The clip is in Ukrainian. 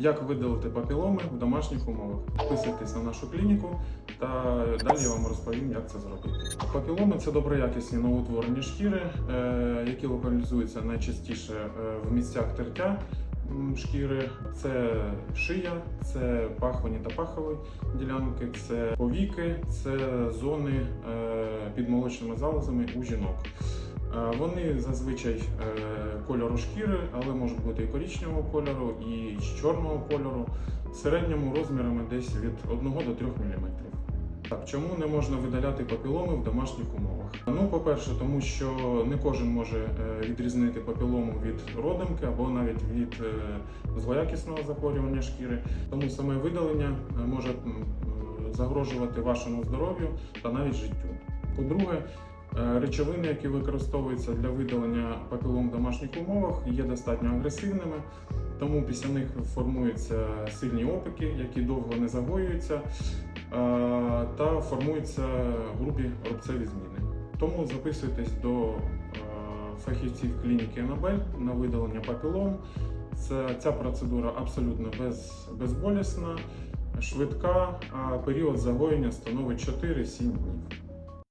Як видалити папіломи в домашніх умовах? Підписуйтесь на нашу клініку та далі я вам розповім, як це зробити. Папіломи це доброякісні новоутворені шкіри, е, які локалізуються найчастіше е, в місцях тертя шкіри. Це шия, це пахвані та пахові ділянки, це повіки, це зони е, під молочними залозами у жінок. Е, Вони зазвичай е, кольору шкіри, але можуть бути і коричневого кольору, і чорного кольору, в середньому розмірами десь від 1 до 3 мм. Так, чому не можна видаляти папіломи в домашніх умовах? Ну, по-перше, тому що не кожен може е, відрізнити папілому від родимки або навіть від злоякісного захворювання шкіри. Тому саме видалення може загрожувати вашому здоров'ю та навіть життю. По-друге, Речовини, які використовуються для видалення папілом в домашніх умовах, є достатньо агресивними, тому після них формуються сильні опіки, які довго не загоюються, е, та формуються грубі рубцеві зміни. Тому записуйтесь до е, фахівців клініки Анабель на видалення папілом. Це, ця процедура абсолютно без, безболісна, швидка, а період загоєння становить 4-7 днів.